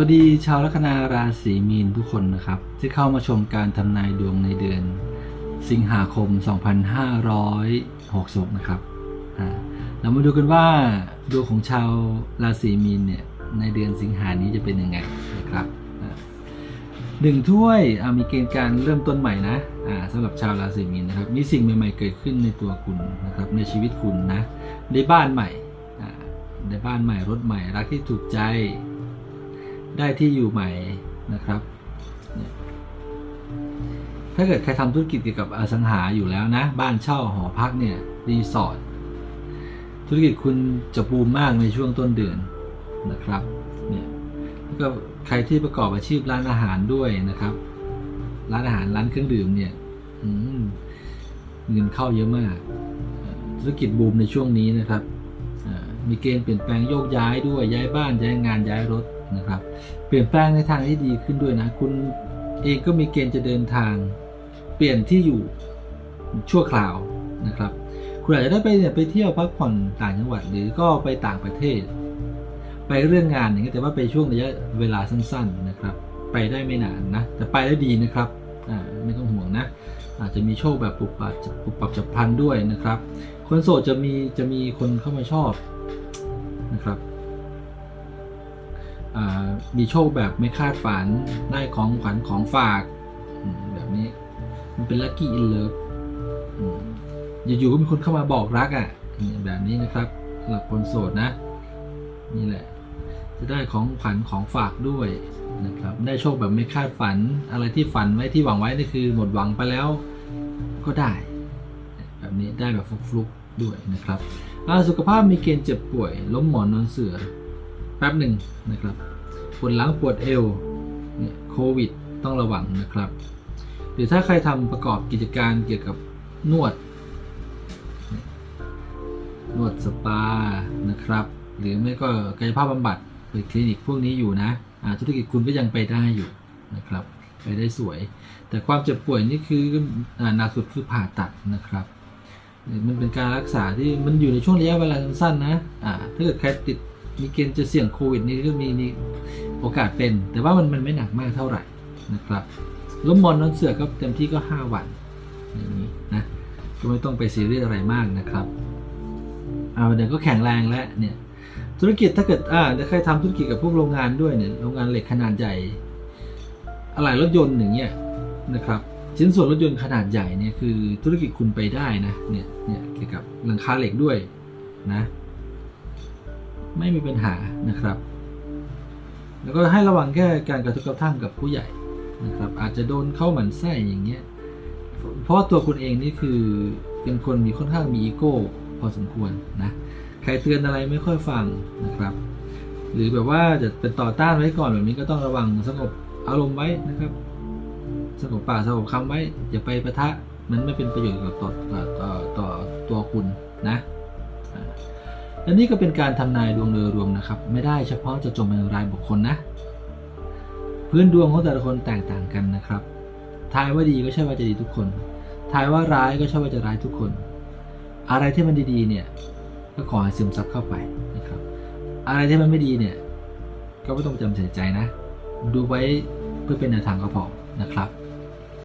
วัสดีชาวลัคนาราศีมีนทุกคนนะครับ ที่เข้ามาชมการทำนายดวงในเดือน สิงหาคม 2566 นะครับเรามาดูกันว่าดวงของชาวราศีมีนเนี่ยในเดือนสิงหานี้จะเป็นยังไงนะครับหนึ่งถ้วยมีเกณฑ์การเริ่มต้นใหม่นะสำหรับชาวราศีมีนนะครับ มีสิ่งใหม่ๆเกิดขึ้นในตัวคุณนะครับในชีวิตคุณนะในบ้านใหม่อ่าในบ้านใหม่รถใหม่รักที่ถูกใจ ได้ที่อยู่ใหม่นะครับ ถ้าเกิดใครทำธุรกิจเกี่ยวกับอสังหาอยู่แล้วนะ บ้านเช่าหอพักเนี่ยรีสอร์ทธุรกิจคุณจะบูมมากในช่วงต้นเดือนนะครับเนี่ยแล้วก็ใครที่ประกอบอาชีพร้านอาหารด้วยนะครับ ร้านอาหารร้านเครื่องดื่มเนี่ยเงินเข้าเยอะมาก ธุรกิจบูมในช่วงนี้นะครับมีเกณฑ์เปลี่ยนแปลงโยกย้ายด้วยย้ายบ้านย้ายงานย้ายรถ นะครับ เปลี่ยนแปลงในทางที่ดีขึ้นด้วยนะ คุณเองก็มีเกณฑ์จะเดินทาง เปลี่ยนที่อยู่ชั่วคราวนะครับ คุณอาจจะได้ไปเนี่ยไปเที่ยวพักผ่อนต่างจังหวัดหรือก็ไปต่างประเทศ ไปเรื่องงานอย่างเงี้ยแต่ว่าไปช่วงระยะเวลาสั้น ๆนะครับ ไปได้ไม่นานนะแต่ไปได้ดีนะครับอ่าไม่ต้องห่วงนะอาจจะมีโชคแบบปุบปับปุบปับจับพันด้วยนะครับ คนโสดจะมีจะมีคนเข้ามาชอบนะครับ มีโชคแบบไม่คาดฝัน ได้ของขวัญของฝาก แบบนี้ มันเป็นลัคกี้อินเลิฟอยู่ๆก็มีคนเข้ามาบอกรักอะ แบบนี้นะครับสำหรับคนโสดนะ นี่แหละ จะได้ของขวัญของฝากด้วยนะครับ ได้โชคแบบไม่คาดฝัน อะไรที่ฝันไว้ที่หวังไว้นี่คือหมดหวังไปแล้วก็ได้ แบบนี้ได้แบบฟลุกๆด้วยนะครับสุขภาพมีเกณฑ์เจ็บป่วย ล้มหมอนนอนเสือ แป๊บหนึ่งนะครับปวดหลังปวดเอวเนี่ยโควิดต้องระวังนะครับ หรือถ้าใครทำประกอบกิจการเกี่ยวกับนวด นวดสปานะครับ หรือไม่ก็กายภาพบำบัดเปิดคลินิกพวกนี้อยู่นะธุรกิจคุณก็ยังไปได้อยู่นะครับ ไปได้สวย แต่ความเจ็บป่วยนี่คืออ่าหนักสุดคือผ่าตัดนะครับ มันเป็นการรักษาที่มันอยู่ในช่วงระยะเวลาสั้นๆนะถ้าเกิดใครติด มีเกณฑ์จะเสี่ยงโควิดนี่ก็มีมีโอกาสเป็น แต่ว่ามันมันไม่หนักมากเท่าไหร่นะครับล้มบอลนอนเสือก็เต็มที่ก็ 5 วันอย่างนี้นะก็ไม่ต้องไปซีเรียสอะไรมากนะครับเอาเดี๋ยวก็แข็งแรงแล้วเนี่ยธุรกิจถ้าเกิดอ่าใครทำธุรกิจกับพวกโรงงานด้วยเนี่ยโรงงานเหล็กขนาดใหญ่อะไหล่รถยนต์อย่างเงี้ยนะครับชิ้นส่วนรถยนต์ขนาดใหญ่เนี่ยคือธุรกิจคุณไปได้นะเนี่ยเนี่ยเกี่ยวกับหลังคาเหล็กด้วยนะ ไม่มีปัญหานะครับ แล้วก็ให้ระวังแค่การกระทบกระทั่งกับผู้ใหญ่นะครับ อาจจะโดนเข้าหมันไส้อย่างเงี้ยเพราะว่าตัวคุณเองนี่คือเป็นคนมีค่อนข้างมีอีโก้พอสมควรนะใครเตือนอะไรไม่ค่อยฟังนะครับ หรือแบบว่าจะเป็นต่อต้านไว้ก่อนแบบนี้ก็ต้องระวังสงบอารมณ์ไว้นะครับสงบปากสงบคำไว้อย่าไปประทะมันไม่เป็นประโยชน์กับต่อต่อต่อต่อตัวคุณนะ และนี่ก็เป็นการทำนายดวงโดยรวมนะครับ ไม่ได้เฉพาะจะจงเป็นรายบุคคลนะ พื้นดวงของแต่ละคนแตกต่างกันนะครับ ทายว่าดีก็ใช่ว่าจะดีทุกคน ทายว่าร้ายก็ใช่ว่าจะร้ายทุกคน อะไรที่มันดีๆเนี่ย ก็ขอให้ซึมซับเข้าไปนะครับ อะไรที่มันไม่ดีเนี่ย ก็ไม่ต้องจำใส่ใจนะ ดูไว้เพื่อเป็นแนวทางก็พอนะครับ